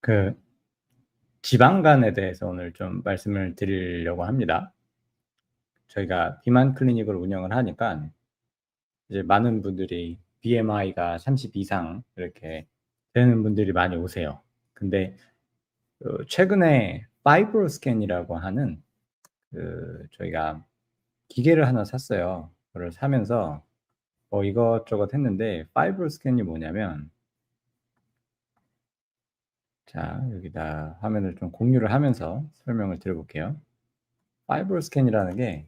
그 지방간에 대해서 오늘 좀 말씀을 드리려고 합니다. 저희가 비만 클리닉을 운영을 하니까 이제 많은 분들이 BMI가 30 이상 이렇게 되는 분들이 많이 오세요. 근데 그 최근에 파이브로 스캔이라고 하는 그 저희가 기계를 하나 샀어요. 그걸 사면서 뭐 이것저것 했는데 파이브로 스캔이 뭐냐면 자, 여기다 화면을 좀 공유를 하면서 설명을 드려볼게요. 파이브로 스캔이라는 게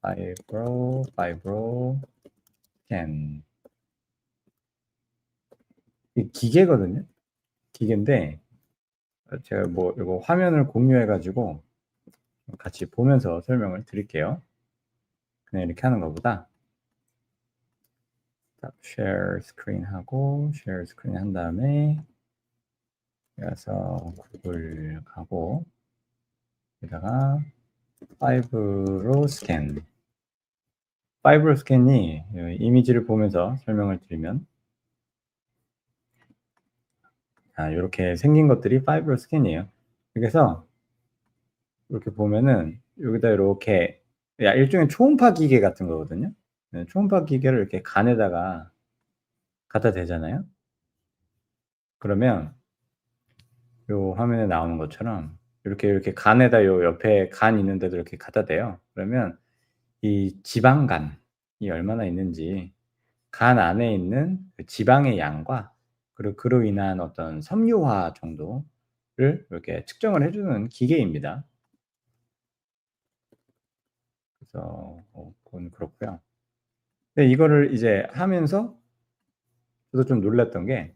파이브로, 파이브로 스캔 이 기계거든요. 기계인데 제가 뭐 이거 화면을 공유해 가지고 같이 보면서 설명을 드릴게요. 그냥 이렇게 하는 것보다 share screen 하고 share screen 한 다음에 그래서 구글 가고 여기다가 파이브로 스캔 파이브로 스캔이 이미지를 보면서 설명을 드리면 아, 이렇게 생긴 것들이 파이브로 스캔이에요. 그래서 이렇게 보면은 여기다 이렇게 일종의 초음파 기계 같은 거거든요. 네, 초음파 기계를 이렇게 간에다가 갖다 대잖아요. 그러면 요 화면에 나오는 것처럼 이렇게 이렇게 간에다 요 옆에 간 있는데도 이렇게 갖다 대요. 그러면 이 지방간이 얼마나 있는지 간 안에 있는 그 지방의 양과 그리고 그로 인한 어떤 섬유화 정도를 이렇게 측정을 해주는 기계입니다. 그래서 어, 그건 그렇고요. 근데 이거를 이제 하면서 저도 좀 놀랐던 게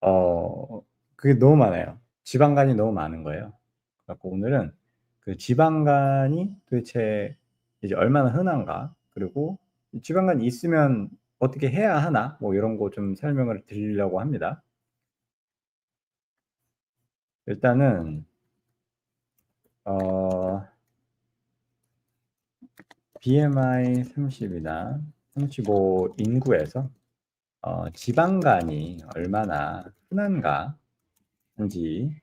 어, 그게 너무 많아요. 지방간이 너무 많은 거예요. 그래갖고 오늘은 그 지방간이 도대체 이제 얼마나 흔한가, 그리고 지방간이 있으면 어떻게 해야 하나, 뭐 이런 거 좀 설명을 드리려고 합니다. 일단은 어, BMI 30이나 35 인구에서 어, 지방간이 얼마나 흔한가 한지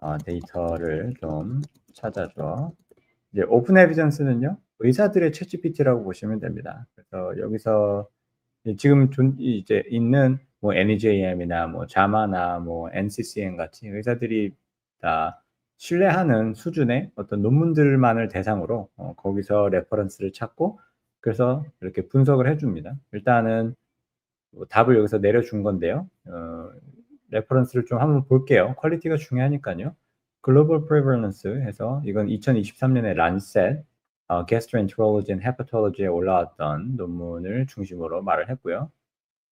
어, 데이터를 좀 찾아줘. 이제 오픈 에비던스는요 의사들의 챗GPT라고 보시면 됩니다. 그래서 여기서 지금 이제 있는 뭐 NEJM이나 뭐 자마나 뭐 NCCN 같이 의사들이 다 신뢰하는 수준의 어떤 논문들만을 대상으로 어, 거기서 레퍼런스를 찾고 그래서 이렇게 분석을 해줍니다. 일단은 뭐 답을 여기서 내려준 건데요. 어, 레퍼런스를 좀 한번 볼게요. 퀄리티가 중요하니까요. 글로벌 프레벌런스 해서 이건 2023년에 란셋 어, Gastroenterology and Hepatology에 올라왔던 논문을 중심으로 말을 했고요.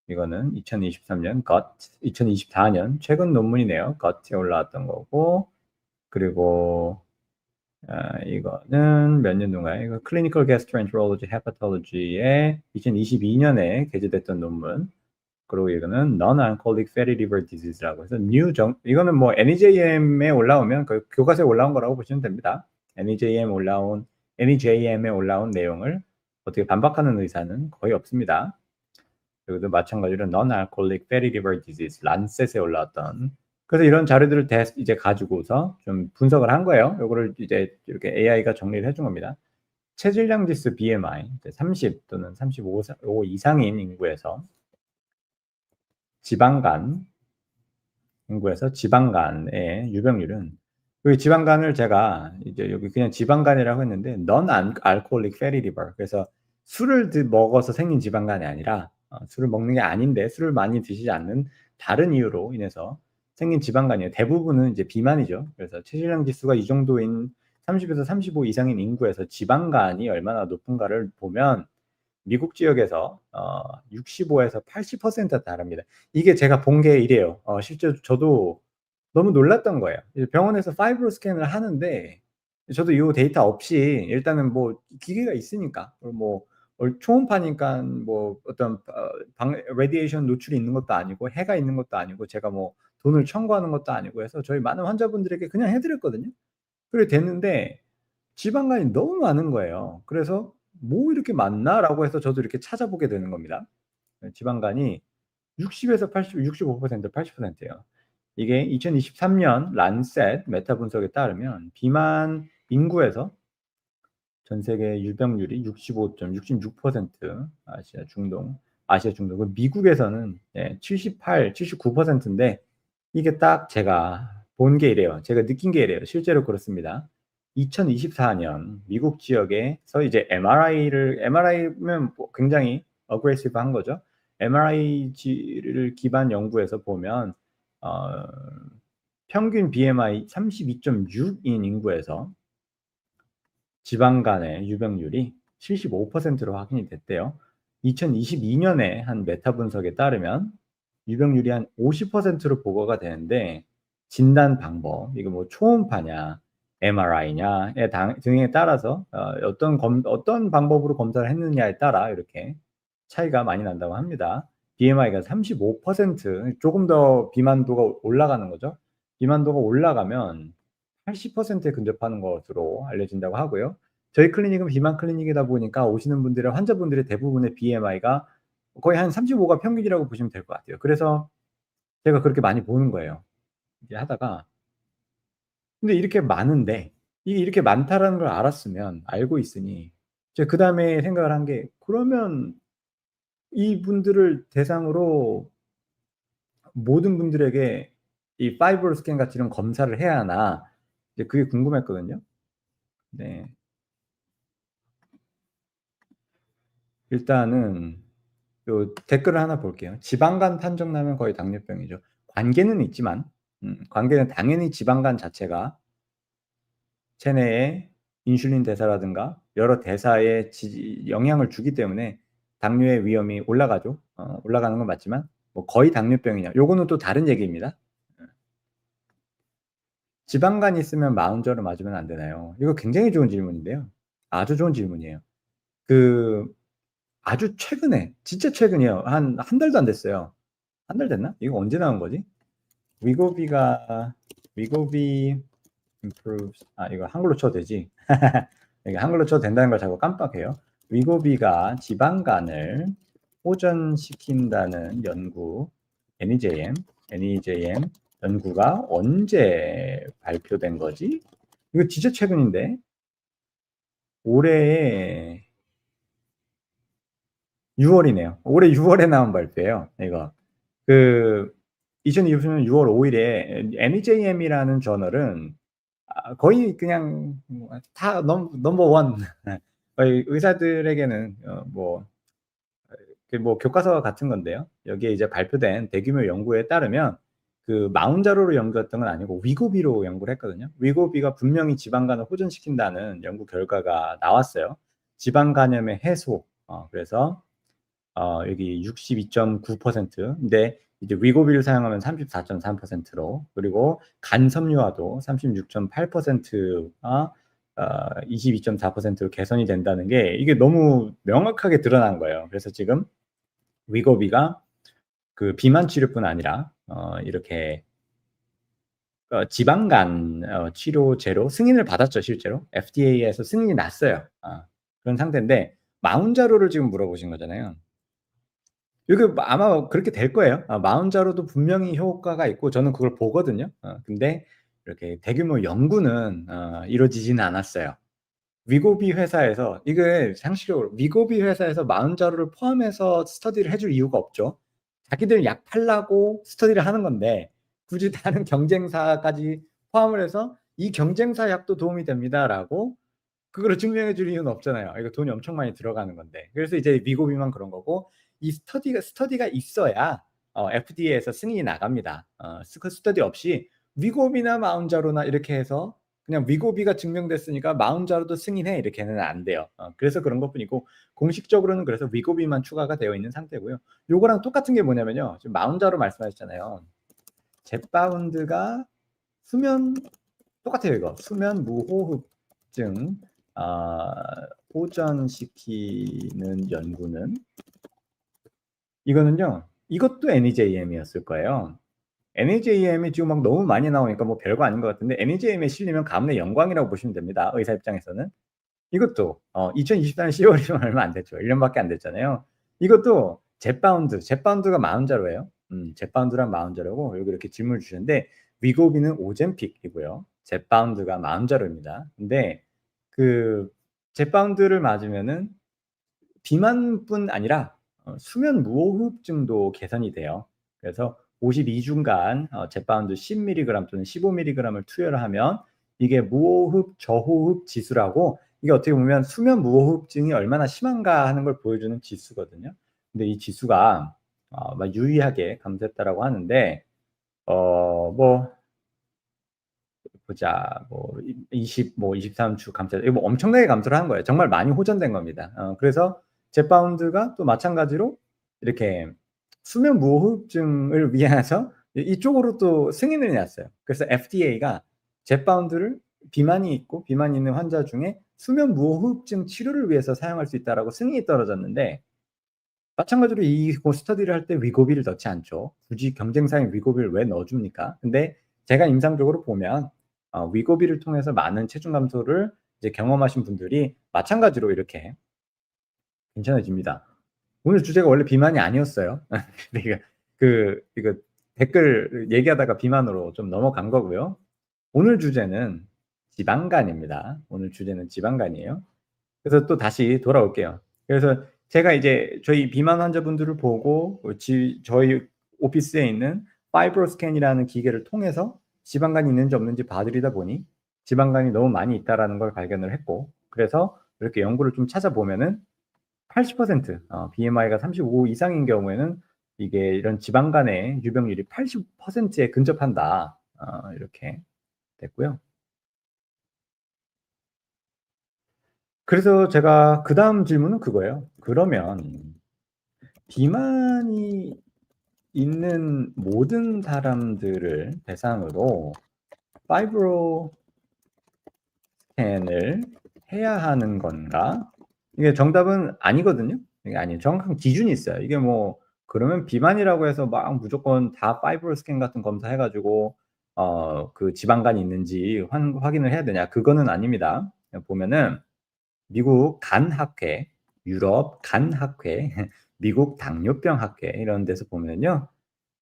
이거는 2023년 GUT, 2024년 최근 논문이네요. GUT에 올라왔던 거고 그리고 어, 이거는 몇 년도인가요? 이거 Clinical Gastroenterology Hepatology에 2022년에 게재됐던 논문 그리고 이거는 non-alcoholic fatty liver disease라고 해서 new 정 이거는 뭐 NEJM에 올라오면 그 교과서에 올라온 거라고 보시면 됩니다. NEJM 올라온 NEJM에 올라온 내용을 어떻게 반박하는 의사는 거의 없습니다. 그리고 마찬가지로 non-alcoholic fatty liver disease 란셋에 올라왔던 그래서 이런 자료들을 이제 가지고서 좀 분석을 한 거예요. 요거를 이제 이렇게 AI가 정리를 해준 겁니다. 체질량 지수 BMI 30 또는 35 이상인 인구에서 지방간 인구에서 지방간의 유병률은 그 지방간을 제가 이제 여기 그냥 지방간이라고 했는데 넌 알코올릭 페리 리버 그래서 술을 먹어서 생긴 지방간이 아니라 어, 술을 먹는 게 아닌데 술을 많이 드시지 않는 다른 이유로 인해서 생긴 지방간이에요. 대부분은 이제 비만이죠. 그래서 체질량 지수가 이 정도인 30에서 35 이상인 인구에서 지방간이 얼마나 높은가를 보면 미국 지역에서 어, 65에서 80% 다릅니다. 이게 제가 본 게 이래요. 어, 실제 저도 너무 놀랐던 거예요. 병원에서 파이브로 스캔을 하는데 저도 이 데이터 없이 일단은 뭐 기계가 있으니까 뭐 초음파니까 뭐 어떤 어, 방 레디에이션 노출이 있는 것도 아니고 해가 있는 것도 아니고 제가 뭐 돈을 청구하는 것도 아니고 해서 저희 많은 환자분들에게 그냥 해드렸거든요. 그래 됐는데 지방간이 너무 많은 거예요. 그래서 뭐 이렇게 많나라고 해서 저도 이렇게 찾아보게 되는 겁니다. 네, 지방간이 60에서 80, 65%, 80%예요. 이게 2023년 란셋 메타 분석에 따르면 비만 인구에서 전 세계 유병률이 65.66% 아시아 중동 아시아 중동 그 미국에서는 예, 78, 79%인데 이게 딱 제가 본 게 이래요. 제가 느낀 게 이래요. 실제로 그렇습니다. 2024년 미국 지역에서 이제 MRI를 MRI면 뭐 굉장히 어그레시브한 거죠. MRI를 기반 연구에서 보면 어, 평균 BMI 32.6인 인구에서 지방 간의 유병률이 75%로 확인이 됐대요. 2022년에 한 메타 분석에 따르면 유병률이 한 50%로 보고가 되는데 진단 방법 이거 뭐 초음파냐 MRI냐에 등에 따라서 어, 떤 검, 어떤 방법으로 검사를 했느냐에 따라 이렇게 차이가 많이 난다고 합니다. BMI가 35% 조금 더 비만도가 올라가는 거죠. 비만도가 올라가면 80%에 근접하는 것으로 알려진다고 하고요. 저희 클리닉은 비만 클리닉이다 보니까 오시는 분들의 환자분들의 대부분의 BMI가 거의 한 35가 평균이라고 보시면 될 것 같아요. 그래서 제가 그렇게 많이 보는 거예요. 이제 하다가 근데 이렇게 많은데 이게 이렇게 많다라는 걸 알았으면 알고 있으니 제가 그 다음에 생각을 한 게 그러면 이분들을 대상으로 모든 분들에게 이 파이브로 스캔 같이 이런 검사를 해야 하나 이제 그게 궁금했거든요. 네. 일단은 요 댓글을 하나 볼게요. 지방간 판정 나면 거의 당뇨병이죠. 관계는 있지만 음, 관계는 당연히 지방간 자체가 체내에 인슐린 대사라든가 여러 대사에 지, 영향을 주기 때문에 당뇨의 위험이 올라가죠. 어, 올라가는 건 맞지만 뭐 거의 당뇨병이냐? 요거는 또 다른 얘기입니다. 지방간 있으면 마운저를 맞으면 안 되나요? 이거 굉장히 좋은 질문인데요. 아주 좋은 질문이에요. 그 아주 최근에 진짜 최근이에요. 한 한 달도 안 됐어요. 한 달 됐나? 이거 언제 나온 거지? 위고비가 위고비 improves 아 이거 한글로 쳐도 되지? 이게 한글로 쳐도 된다는 걸 자꾸 깜빡해요. 위고비가 지방간을 호전시킨다는 연구 NEJM NEJM 연구가 언제 발표된 거지? 이거 진짜 최근인데 올해 6월이네요. 올해 6월에 나온 발표예요. 이거 그 2020년 6월 5일에 NEJM이라는 저널은 아, 거의 그냥 다 넘버 원 의사들에게는 어, 뭐, 그뭐 교과서 같은 건데요. 여기에 이제 발표된 대규모 연구에 따르면 그 마운자로로 연구했던 건 아니고 위고비로 연구를 했거든요. 위고비가 분명히 지방간을 호전시킨다는 연구 결과가 나왔어요. 지방 간염의 해소. 어, 그래서 어, 여기 62.9%인데 이제 위고비를 사용하면 34.3%로 그리고 간섬유화도 36.8%가 어, 22.4%로 개선이 된다는 게 이게 너무 명확하게 드러난 거예요. 그래서 지금 위고비가 그 비만 치료뿐 아니라 어, 이렇게 어, 지방간 어, 치료제로 승인을 받았죠 실제로 FDA에서 승인이 났어요. 어, 그런 상태인데 마운자로를 지금 물어보신 거잖아요. 이거 아마 그렇게 될 거예요. 아, 마운자로도 분명히 효과가 있고 저는 그걸 보거든요. 어, 근데 이렇게 대규모 연구는 어, 이루어지지는 않았어요. 위고비 회사에서 이게 상식적으로 위고비 회사에서 마운자로를 포함해서 스터디를 해줄 이유가 없죠. 자기들 약 팔라고 스터디를 하는 건데 굳이 다른 경쟁사까지 포함을 해서 이 경쟁사 약도 도움이 됩니다라고 그거를 증명해 줄 이유는 없잖아요. 이거 돈이 엄청 많이 들어가는 건데. 그래서 이제 미고비만 그런 거고 이 스터디가 스터디가 있어야 어, FDA에서 승인이 나갑니다. 어, 그 스터디 없이 위고비나 마운자로나 이렇게 해서 그냥 위고비가 증명됐으니까 마운자로도 승인해 이렇게는 안 돼요. 어, 그래서 그런 것뿐이고 공식적으로는 그래서 위고비만 추가가 되어 있는 상태고요. 요거랑 똑같은 게 뭐냐면요. 지금 마운자로 말씀하셨잖아요. 젯바운드가 수면 똑같아요 이거 수면 무호흡증 어, 호전시키는 연구는 이거는요. 이것도 NEJM이었을 거예요. NEJM이 지금 막 너무 많이 나오니까 뭐 별거 아닌 것 같은데 NEJM에 실리면 가문의 영광이라고 보시면 됩니다. 의사 입장에서는. 이것도 어, 2024년 10월이면 얼마 안 됐죠. 1년밖에 안 됐잖아요. 이것도 젯바운드, 젯바운드가 마흔자로예요. 음, 젯바운드랑 마흔자로고 여기 이렇게 질문을 주셨는데 위고비는 오젠픽이고요. 젯바운드가 마흔자로입니다. 근데 그 젯바운드를 맞으면은 비만뿐 아니라 어, 수면 무호흡증도 개선이 돼요. 그래서 52주간 어, 젯바운드 10mg 또는 15mg을 투여를 하면 이게 무호흡 저호흡 지수라고 이게 어떻게 보면 수면 무호흡증이 얼마나 심한가 하는 걸 보여주는 지수거든요. 근데 이 지수가 어, 막 유의하게 감소했다라고 하는데 어뭐 보자 뭐 20, 뭐 23주 감소 이거 뭐 엄청나게 감소를 한 거예요. 정말 많이 호전된 겁니다. 어, 그래서 젯바운드가 또 마찬가지로 이렇게 수면 무호흡증을 위해서 이쪽으로 또 승인을 내놨어요. 그래서 FDA가 젯바운드를 비만이 있고 비만이 있는 환자 중에 수면 무호흡증 치료를 위해서 사용할 수 있다라고 승인이 떨어졌는데 마찬가지로 이 스터디를 할 때 위고비를 넣지 않죠. 굳이 경쟁사인 위고비를 왜 넣어줍니까? 근데 제가 임상적으로 보면 어, 위고비를 통해서 많은 체중 감소를 이제 경험하신 분들이 마찬가지로 이렇게 괜찮아집니다. 오늘 주제가 원래 비만이 아니었어요. 그러니까 그 이거 댓글 얘기하다가 비만으로 좀 넘어간 거고요. 오늘 주제는 지방간입니다. 오늘 주제는 지방간이에요. 그래서 또 다시 돌아올게요. 그래서 제가 이제 저희 비만 환자분들을 보고 지, 저희 오피스에 있는 파이브로스캔이라는 기계를 통해서 지방간이 있는지 없는지 봐드리다 보니 지방간이 너무 많이 있다라는 걸 발견을 했고 그래서 이렇게 연구를 좀 찾아보면은 80% 어, BMI가 35 이상인 경우에는 이게 이런 지방 간의 유병률이 80%에 근접한다 어, 이렇게 됐고요. 그래서 제가 그 다음 질문은 그거예요. 그러면 비만이 있는 모든 사람들을 대상으로 파이브로 스캔을 해야 하는 건가? 이게 정답은 아니거든요. 이게 아니에요. 정확한 기준이 있어요. 이게 뭐 그러면 비만이라고 해서 막 무조건 다 파이브로 스캔 같은 검사 해가지고 어, 그 지방간이 있는지 환, 확인을 해야 되냐? 그거는 아닙니다. 보면은 미국 간학회, 유럽 간학회, 미국 당뇨병 학회 이런 데서 보면요.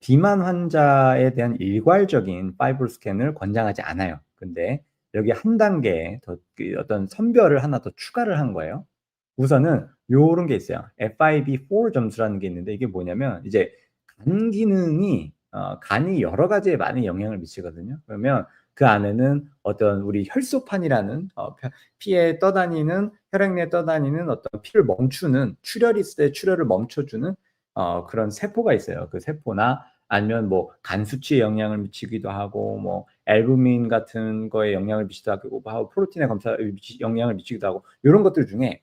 비만 환자에 대한 일괄적인 파이브 스캔을 권장하지 않아요. 근데 여기 한 단계 더그 어떤 선별을 하나 더 추가를 한 거예요. 우선은 요런 게 있어요. FIB4 점수라는 게 있는데 이게 뭐냐면 이제 간 기능이 어, 간이 여러 가지에 많은 영향을 미치거든요. 그러면 그 안에는 어떤 우리 혈소판이라는 어, 피에 떠다니는 혈액 내에 떠다니는 어떤 피를 멈추는 출혈이 있을 때 출혈을 멈춰주는 어, 그런 세포가 있어요. 그 세포나 아니면 뭐 간 수치에 영향을 미치기도 하고 뭐 앨부민 같은 거에 영향을 미치기도 하고 뭐 프로틴에 검사 영향을 미치기도 하고 이런 것들 중에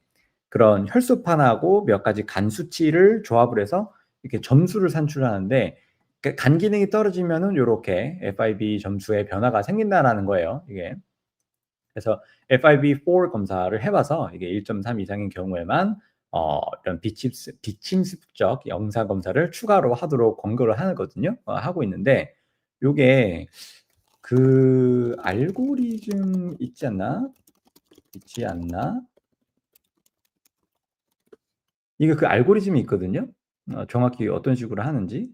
그런 혈소판하고 몇 가지 간 수치를 조합을 해서 이렇게 점수를 산출하는데 그간 기능이 떨어지면은 요렇게 FIB 점수에 변화가 생긴다라는 거예요. 이게. 그래서 FIB4 검사를 해봐서 이게 1.3 이상인 경우에만 어, 이런 비침습, 비침습적 영상 검사를 추가로 하도록 권고를 하거든요. 어, 하고 있는데 요게 그 알고리즘 있지 않나? 있지 않나? 이게 그 알고리즘이 있거든요. 어, 정확히 어떤 식으로 하는지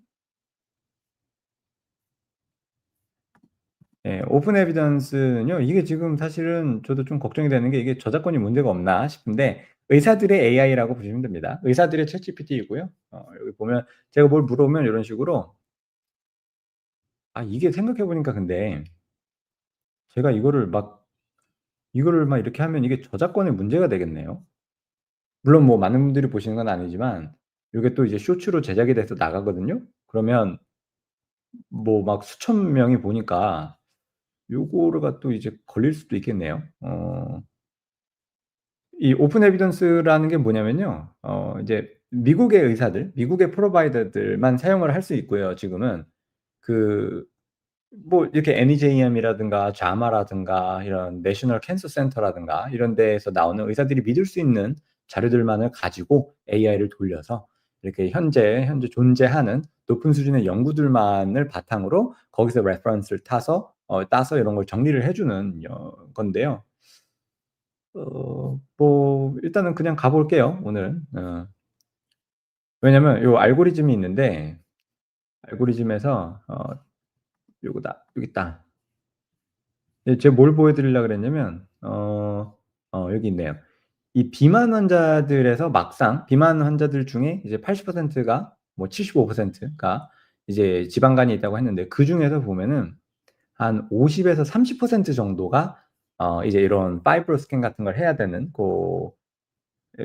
예, 오픈 에비던스는요. 이게 지금 사실은 저도 좀 걱정이 되는 게 이게 저작권이 문제가 없나 싶은데 의사들의 AI라고 보시면 됩니다. 의사들의 챗GPT이고요. 어, 여기 보면 제가 뭘 물어보면 이런 식으로 아 이게 생각해 보니까 근데 제가 이거를 막 이거를 막 이렇게 하면 이게 저작권의 문제가 되겠네요. 물론 뭐 많은 분들이 보시는 건 아니지만 이게 또 이제 쇼츠로 제작이 돼서 나가거든요. 그러면 뭐 막 수천 명이 보니까 요거가 또 이제 걸릴 수도 있겠네요. 어. 이 오픈 에비던스라는 게 뭐냐면요. 어 이제 미국의 의사들, 미국의 프로바이더들만 사용을 할 수 있고요, 지금은. 그 뭐 이렇게 NEJM이라든가 자마라든가 이런 내셔널 캔서 센터라든가 이런 데에서 나오는 의사들이 믿을 수 있는 자료들만을 가지고 AI를 돌려서 이렇게 현재 현재 존재하는 높은 수준의 연구들만을 바탕으로 거기서 레퍼런스를 타서 어, 따서 이런 걸 정리를 해주는 어, 건데요. 어, 뭐 일단은 그냥 가볼게요. 오늘 어. 왜냐면 요 알고리즘이 있는데 알고리즘에서 어 요거다. 여기 있다. 예 제가 뭘 보여 드리려고 그랬냐면 어 어 여기 있네요. 이 비만 환자들에서 막상 비만 환자들 중에 이제 80%가 뭐 75%가 이제 지방간이 있다고 했는데 그 중에서 보면은 한 50에서 30% 정도가 어 이제 이런 파이브로 스캔 같은 걸 해야 되는 고예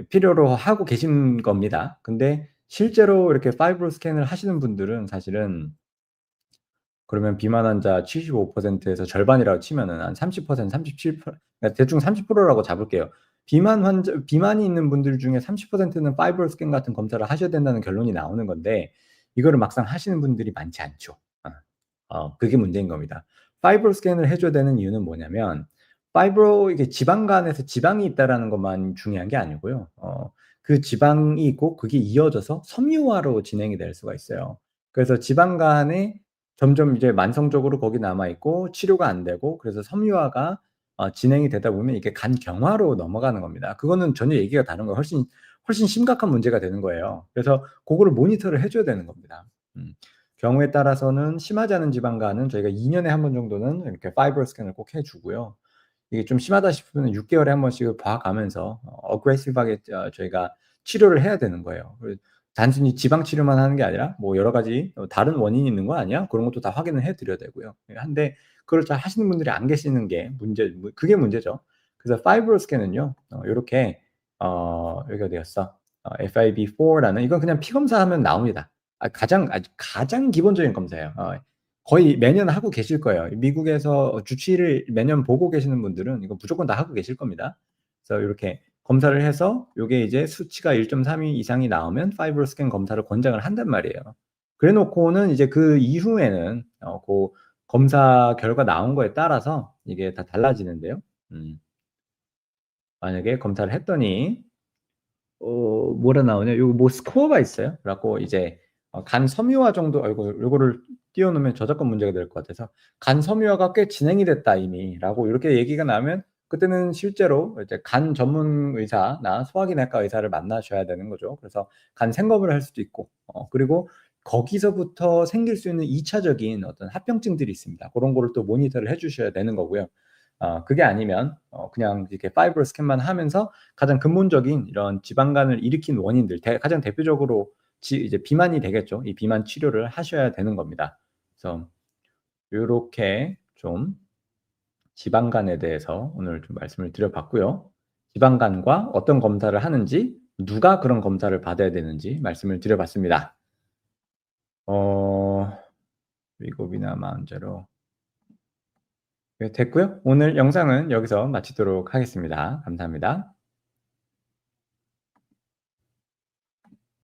필요로 하고 계신 겁니다. 근데 실제로 이렇게 파이브로 스캔을 하시는 분들은 사실은 그러면 비만 환자 75% 에서 절반이라고 치면은 한 30% 37% 그러니까 대충 30% 라고 잡을게요. 비만 환자 비만이 있는 분들 중에 30%는 파이브로 스캔 같은 검사를 하셔야 된다는 결론이 나오는 건데 이거를 막상 하시는 분들이 많지 않죠. 어. 어 그게 문제인 겁니다. 파이브로 스캔을 해 줘야 되는 이유는 뭐냐면 파이브로 이게 지방간에서 지방이 있다라는 것만 중요한 게 아니고요. 어 그 지방이 있고 그게 이어져서 섬유화로 진행이 될 수가 있어요. 그래서 지방간에 점점 이제 만성적으로 거기 남아 있고 치료가 안 되고 그래서 섬유화가 어 진행이 되다 보면 이게 간 경화로 넘어가는 겁니다. 그거는 전혀 얘기가 다른 거예요. 훨씬 훨씬 심각한 문제가 되는 거예요. 그래서 고거를 모니터를 해 줘야 되는 겁니다. 음. 경우에 따라서는 심하지 않은 지방간은 저희가 2 년에 1번 정도는 이렇게 파이브로 스캔을 꼭 해 주고요. 이게 좀 심하다 싶으면 6 개월에 1 번씩을 봐 가면서 어 어그레시브하게 어 저희가 치료를 해야 되는 거예요. 그 단순히 지방 치료만 하는 게 아니라 뭐 여러 가지 어 '다른 원인이 있는 거 아니야?' 그런 것도 다 확인을 해 드려야 되고요. 예 한데 그걸 잘 하시는 분들이 안 계시는 게 문제 뭐 그게 문제죠. 그래서 파이브로 스캔은요. 어 요렇게 어 여기 어디 갔어? 어 FIB4라는 이건 그냥 피 검사하면 나옵니다. 아 가장 아주 가장 기본적인 검사예요. 어 거의 매년 하고 계실 거예요. 미국에서 주치의를 매년 보고 계시는 분들은 이거 무조건 다 하고 계실 겁니다. 그래서 요렇게 검사를 해서 요게 이제 수치가 1.32 이상이 나오면 파이브로 스캔 검사를 권장을 한단 말이에요. 그래 놓고는 이제 그 이후에는 어고 검사 결과 나온 거에 따라서 이게 다 달라지는데요. 음. 만약에 검사를 했더니 어 뭐라 나오냐? 요거 뭐 스코어가 있어요. 그래 갖고 이제 어 간 섬유화 정도 아이고 요거를 띄워 놓으면 저작권 문제가 될 것 같아서 "간 섬유화가 꽤 진행이 됐다 이미."라고 요렇게 얘기가 나오면 그때는 실제로 이제 간 전문 의사나 소화기내과 의사를 만나셔야 되는 거죠. 그래서 간 생검을 할 수도 있고 어 그리고 거기서부터 생길 수 있는 2 차적인 어떤 합병증들이 있습니다. 고런 거를 또 모니터를 해 주셔야 되는 거고요. 어 그게 아니면 어 그냥 이렇게 파이브로 스캔만 하면서 가장 근본적인 이런 지방간을 일으킨 원인들 대 가장 대표적으로 지 이제 비만이 되겠죠. 이 비만 치료를 하셔야 되는 겁니다. 그래서 요렇게 좀 지방간에 대해서 오늘 좀 말씀을 드려 봤고요. 지방간과 어떤 검사를 하는지 누가 그런 검사를 받아야 되는지 말씀을 드려 봤습니다. 어 위고비나 마흔자로 네 됐고요. 오늘 영상은 여기서 마치도록 하겠습니다. 감사합니다.